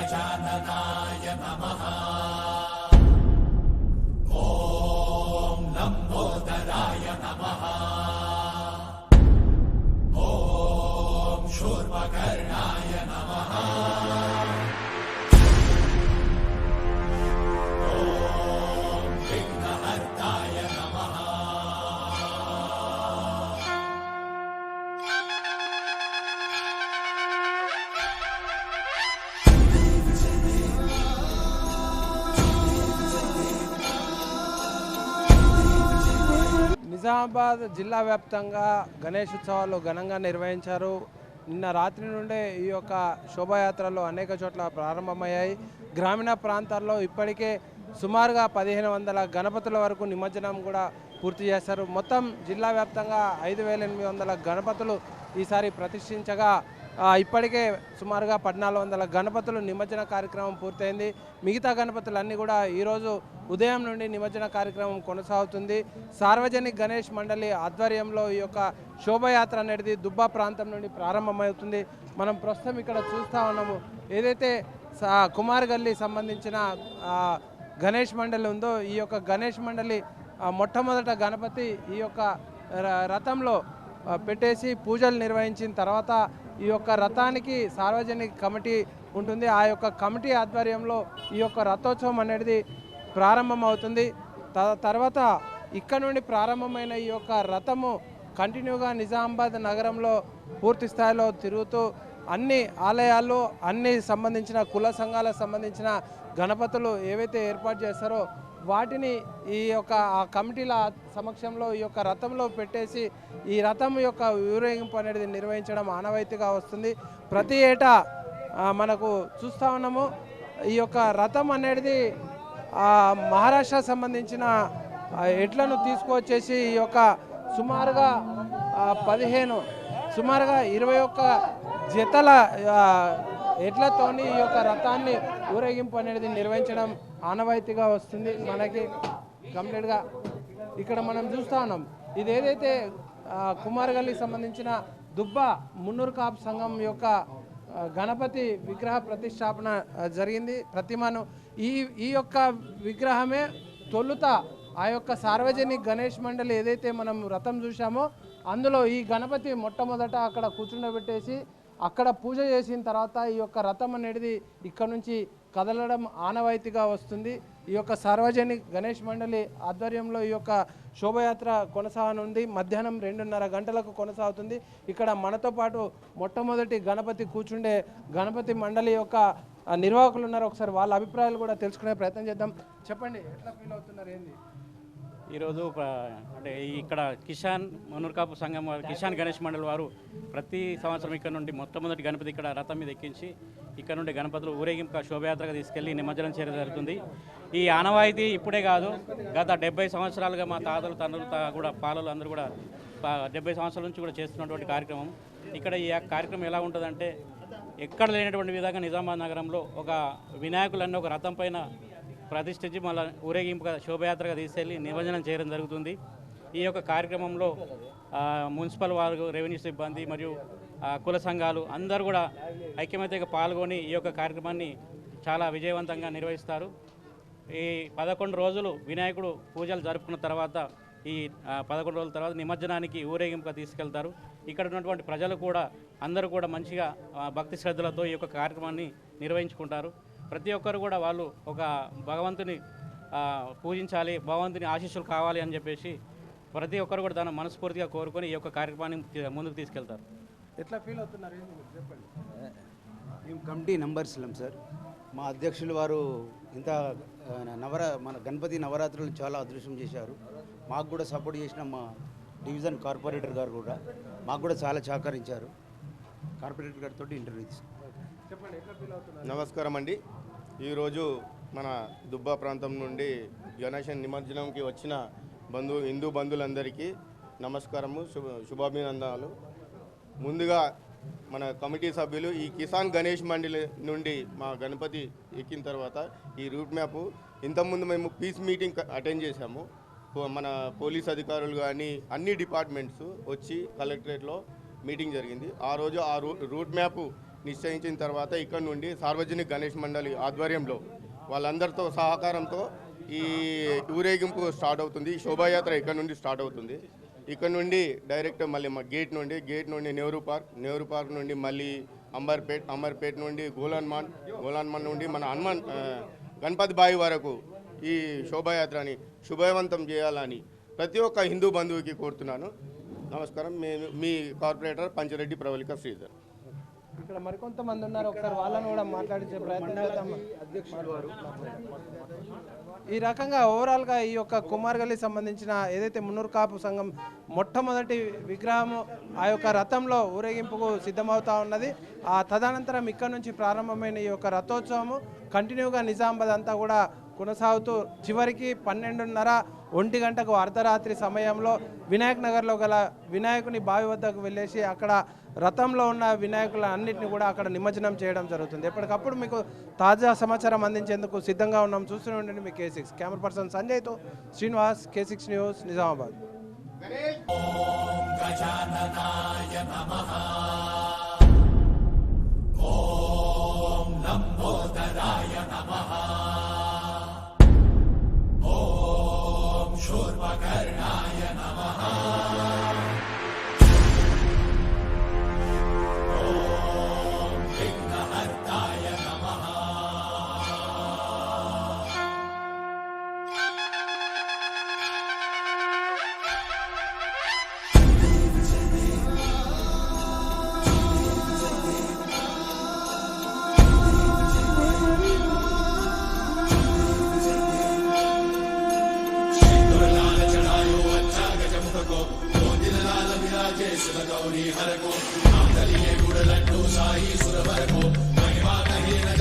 गजाननाय नमः ॐ लम्बोदराय नमः ॐ शूर्पकर्णाय नमः నిజామాబాద్ జిల్లా వ్యాప్తంగా గణేష్ ఉత్సవాలు ఘనంగా నిర్వహించారు. నిన్న రాత్రి నుండే ఈ యొక్క శోభాయాత్రలు అనేక చోట్ల ప్రారంభమయ్యాయి. గ్రామీణ ప్రాంతాల్లో ఇప్పటికే సుమారుగా పదిహేను వందల గణపతుల వరకు నిమజ్జనం కూడా పూర్తి చేశారు. మొత్తం జిల్లా వ్యాప్తంగా ఐదు వేల ఎనిమిది వందల గణపతులు ఈసారి ప్రతిష్ఠించగా ఇప్పటికే సుమారుగా పద్నాలుగు వందల గణపతులు నిమజ్జన కార్యక్రమం పూర్తయింది. మిగతా గణపతులన్నీ కూడా ఈరోజు ఉదయం నుండి నిమజ్జన కార్యక్రమం కొనసాగుతుంది. సార్వజనిక్ గణేష్ మండలి ఆధ్వర్యంలో ఈ యొక్క శోభయాత్ర అనేది దుబ్బా ప్రాంతం నుండి ప్రారంభమవుతుంది. మనం ప్రస్తుతం ఇక్కడ చూస్తూ ఉన్నాము. ఏదైతే సా- కుమార్ గల్లీ సంబంధించిన గణేష్ మండలి ఉందో ఈ యొక్క గణేష్ మండలి మొట్టమొదట గణపతి ఈ యొక్క ర- రథంలో పెట్టేసి పూజలు నిర్వహించిన తర్వాత ఈ యొక్క రథానికి సార్వజనిక కమిటీ ఉంటుంది. ఆ యొక్క కమిటీ ఆధ్వర్యంలో ఈ యొక్క రథోత్సవం అనేది ప్రారంభమవుతుంది. త- తర్వాత ఇక్కడ నుండి ప్రారంభమైన ఈ యొక్క రథము కంటిన్యూగా నిజామాబాద్ నగరంలో పూర్తి స్థాయిలో తిరుగుతూ అన్ని ఆలయాలు అన్ని సంబంధించిన కుల సంఘాలకు సంబంధించిన గణపతులు ఏవైతే ఏర్పాటు చేస్తారో వాటిని ఈ యొక్క ఆ కమిటీల సమక్షంలో ఈ యొక్క రథంలో పెట్టేసి ఈ రథం యొక్క ఊరేగింపు అనేది నిర్వహించడం ఆనవాయితీగా వస్తుంది. ప్రతి ఏటా మనకు చూస్తూ ఉన్నాము ఈ యొక్క రథం అనేది మహారాష్ట్ర సంబంధించిన ఎడ్లను తీసుకువచ్చేసి ఈ యొక్క సుమారుగా పదిహేను సుమారుగా ఇరవై ఒక్క జతల ఎడ్లతోని ఈ యొక్క రథాన్ని ఊరేగింపు అనేది నిర్వహించడం ఆనవాయితీగా వస్తుంది. మనకి కంప్లీట్గా ఇక్కడ మనం చూస్తూ ఉన్నాం. ఇది ఏదైతే ఆ, సంబంధించిన దుబ్బ మున్నూరు కాపు సంఘం యొక్క గణపతి విగ్రహ ప్రతిష్టాపన జరిగింది. ప్రతిమను ఈ ఈ యొక్క విగ్రహమే తొలుత ఆ యొక్క సార్వజనిక గణేష్ మండలి ఏదైతే మనం రథం చూసామో అందులో ఈ గణపతి మొట్టమొదట అక్కడ కూర్చుండబెట్టేసి అక్కడ పూజ చేసిన తర్వాత ఈ యొక్క రథం అనేది ఇక్కడ నుంచి కదలడం ఆనవాయితీగా వస్తుంది. ఈ యొక్క సార్వజనిక గణేష్ మండలి ఆధ్వర్యంలో ఈ యొక్క శోభయాత్ర కొనసాగనుంది. మధ్యాహ్నం రెండున్నర గంటలకు కొనసాగుతుంది. ఇక్కడ మనతో పాటు మొట్టమొదటి గణపతి కూర్చుండే గణపతి మండలి యొక్క నిర్వాహకులు ఉన్నారు. ఒకసారి వాళ్ళ అభిప్రాయాలు కూడా తెలుసుకునే ప్రయత్నం చేద్దాం. చెప్పండి ఎట్లా ఫీల్ అవుతున్నారు? ఏంది? ఈరోజు అంటే ఇక్కడ కిషాన్ మనుర్కాపు సంఘం వారు కిషాన్ గణేష్ మండలి వారు ప్రతి సంవత్సరం ఇక్కడ నుండి మొట్టమొదటి గణపతి ఇక్కడ రథం మీద ఎక్కించి ఇక్కడ నుండి గణపతులు ఊరేగింపు శోభయాత్రగా తీసుకెళ్ళి నిమజ్జనం చేయడం జరుగుతుంది. ఈ ఆనవాయితీ ఇప్పుడే కాదు గత డెబ్బై సంవత్సరాలుగా మా తాతలు తండ్రులు తా- కూడా పాలలు అందరూ కూడా డెబ్బై సంవత్సరాల నుంచి కూడా చేస్తున్నటువంటి కార్యక్రమం. ఇక్కడ ఈ కార్యక్రమం ఎలా ఉంటుందంటే ఎక్కడ లేనటువంటి విధంగా నిజామాబాద్ నగరంలో ఒక వినాయకులన్నీ ఒక రథం పైన ప్రతిష్ఠించి మళ్ళీ ఊరేగింపుగా శోభయాత్రగా తీసుకెళ్ళి నిమజ్జనం చేయడం జరుగుతుంది. ఈ యొక్క కార్యక్రమంలో మున్సిపల్ వారు రెవెన్యూ సిబ్బంది మరియు కుల సంఘాలు అందరూ కూడా ఐక్యమత్యంగా పాల్గొని ఈ యొక్క కార్యక్రమాన్ని చాలా విజయవంతంగా నిర్వహిస్తారు. ఈ పదకొండు రోజులు వినాయకుడు పూజలు జరుపుకున్న తర్వాత ఈ పదకొండు రోజుల తర్వాత నిమజ్జనానికి ఊరేగింపుగా తీసుకెళ్తారు. ఇక్కడ ఉన్నటువంటి ప్రజలు కూడా అందరూ కూడా మంచిగా భక్తి శ్రద్ధలతో ఈ యొక్క కార్యక్రమాన్ని నిర్వహించుకుంటారు. ప్రతి ఒక్కరు కూడా వాళ్ళు ఒక భగవంతుని ఆ, పూజించాలి భగవంతుని ఆశీస్సులు కావాలి అని చెప్పేసి ప్రతి ఒక్కరు కూడా తన మనస్ఫూర్తిగా కోరుకొని ఈ యొక్క కార్యక్రమాన్ని ముందుకు తీసుకెళ్తారు. ఎట్లా ఫీల్ అవుతున్నారు? చెప్పండి. మేము కమిటీ నంబర్స్లం సార్. మా అధ్యక్షులు వారు ఇంత నవర మన గణపతి నవరాత్రులు చాలా అదృష్టం చేశారు. మాకు కూడా సపోర్ట్ చేసిన మా డివిజన్ కార్పొరేటర్ గారు కూడా మాకు కూడా చాలా సహకరించారు. కార్పొరేటర్ గారితో ఇంటర్వ్యూ తీసుకున్నాం. నమస్కారం అండి. ఈరోజు మన దుబ్బా ప్రాంతం నుండి గణేష నిమజ్జనంకి వచ్చిన బంధు హిందూ బంధువులందరికీ నమస్కారము శుభ శుభాభినందనాలు. ముందుగా మన కమిటీ సభ్యులు ఈ కిసాన్ గణేష్ మండలి నుండి మా గణపతి ఎక్కిన తర్వాత ఈ రూట్ మ్యాప్ ఇంతకుముందు మేము పీస్ మీటింగ్ అటెండ్ చేశాము. మన పోలీస్ అధికారులు కానీ అన్ని డిపార్ట్మెంట్స్ వచ్చి కలెక్టరేట్లో మీటింగ్ జరిగింది. ఆ రోజు ఆ రూ రూట్ మ్యాప్ నిశ్చయించిన తర్వాత ఇక్కడ నుండి సార్వజనిక గణేష్ మండలి ఆధ్వర్యంలో వాళ్ళందరితో సహకారంతో ఈ ఊరేగింపు స్టార్ట్ అవుతుంది. శోభాయాత్ర ఇక్కడ నుండి స్టార్ట్ అవుతుంది. ఇక్కడ నుండి డైరెక్ట్ మళ్ళీ మా గేట్ నుండి గేట్ నుండి నెహ్రూ పార్క్ నెహ్రూ పార్క్ నుండి మళ్ళీ అంబర్పేట్ అంబర్పేట్ నుండి గోలాన్మాన్ గోలాన్మాన్ నుండి మన హనుమాన్ గణపతి బాయి వరకు ఈ శోభాయాత్రని శుభవంతం చేయాలని ప్రతి ఒక్క హిందూ బంధువుకి కోరుతున్నాను. నమస్కారం. మేము మీ కార్పొరేటర్ పంచరెడ్డి ప్రవళిక శ్రీధర్. ఇక్కడ మరికొంతమంది ఉన్నారు. ఒకసారి వాళ్ళని కూడా మాట్లాడించే ప్రయత్నం చేద్దాం. ఈ రకంగా ఓవరాల్గా ఈ యొక్క కుమార్గల్లి సంబంధించిన ఏదైతే మున్నూరు కాపు సంఘం మొట్టమొదటి విగ్రహము ఆ యొక్క రథంలో ఊరేగింపుకు సిద్ధమవుతా ఉన్నది. ఆ తదనంతరం ఇక్కడ నుంచి ప్రారంభమైన ఈ యొక్క రథోత్సవము కంటిన్యూగా నిజామాబాద్ అంతా కూడా కొనసాగుతూ చివరికి పన్నెండున్నర ఒంటి గంటకు అర్ధరాత్రి సమయంలో వినాయక్ నగర్లో గల వినాయకుని బావి వద్దకు వెళ్ళేసి అక్కడ రథంలో ఉన్న వినాయకుల అన్నింటిని కూడా అక్కడ నిమజ్జనం చేయడం జరుగుతుంది. ఎప్పటికప్పుడు మీకు తాజా సమాచారం అందించేందుకు సిద్ధంగా ఉన్నాం. చూస్తూనే ఉండండి మీ K six camera person సంజయ్తో Srinivas K six news Nizamabad. करणाय नमः गौरी हर को गुड़ लड्डू शाही सुरभर को महिमा